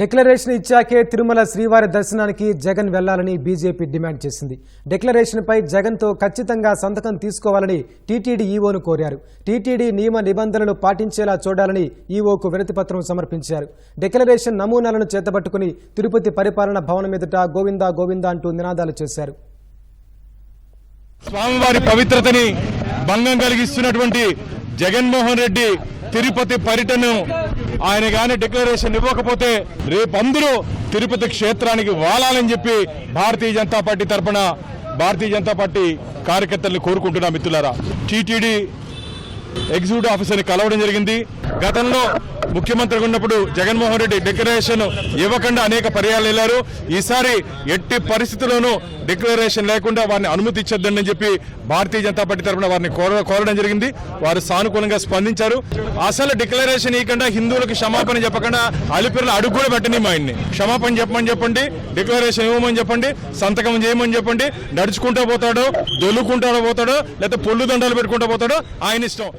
Declaration ఇచ్చాకే Tirumala శ్రీవారి దర్శనానికి జగన్ వెళ్ళాలని బీజేపీ డిమాండ్ చేసింది. డిక్లరేషన్పై జగన్తో ఖచ్చితంగా సంతకం తీసుకోవాలని టీటీడీ ఈవోను కోరారు. టీటీడీ నియమ నిబంధనలు పాటించేలా చూడాలని ఈవోకు వినతిపత్రం సమర్పించారు. డిక్లరేషన్ నమూనాలను చేతబట్టుకుని తిరుపతి పరిపాలన భవనం ఎదుట గోవిందా గోవిందా అంటూ నినాదాలు చేశారు. స్వామివారి పవిత్రతని భంగం కలిగిస్తున్నటువంటి జగన్మోహన్ రెడ్డి తిరుపతి పర్యటన ఆయన గాని డిక్లరేషన్ ఇవ్వకపోతే రేపు అందరూ తిరుపతి క్షేత్రానికి వాలాలని చెప్పి భారతీయ జనతా పార్టీ తరఫున భారతీయ జనతా పార్టీ కార్యకర్తలను కోరుకుంటున్నా మిత్రులారా. టీటీడీ ఎగ్జిక్యూటివ్ ఆఫీసర్ని కలవడం జరిగింది. గతంలో ముఖ్యమంత్రిగా ఉన్నప్పుడు జగన్మోహన్ రెడ్డి డిక్లరేషన్ ఇవ్వకుండా అనేక పర్యాలు వెళ్ళారు. ఈసారి ఎట్టి పరిస్థితుల్లోనూ డిక్లరేషన్ లేకుండా వారిని అనుమతి ఇచ్చొద్దని అని చెప్పి భారతీయ జనతా పార్టీ తరఫున వారిని కోరడం జరిగింది. వారు సానుకూలంగా స్పందించారు. అసలు డిక్లరేషన్ ఇవ్వకుండా హిందువులకు క్షమాపణ చెప్పకుండా అలిపిర్లు అడుగు కూడా పెట్టని మా ఆయన్ని. క్షమాపణ చెప్పమని చెప్పండి డిక్లరేషన్ ఇవ్వమని చెప్పండి సంతకం చేయమని చెప్పండి. నడుచుకుంటూ పోతాడో దొల్లుకుంటూ పోతాడో లేకపోతే పొల్లు దండాలు పెట్టుకుంటూ పోతాడో ఆయన ఇష్టం.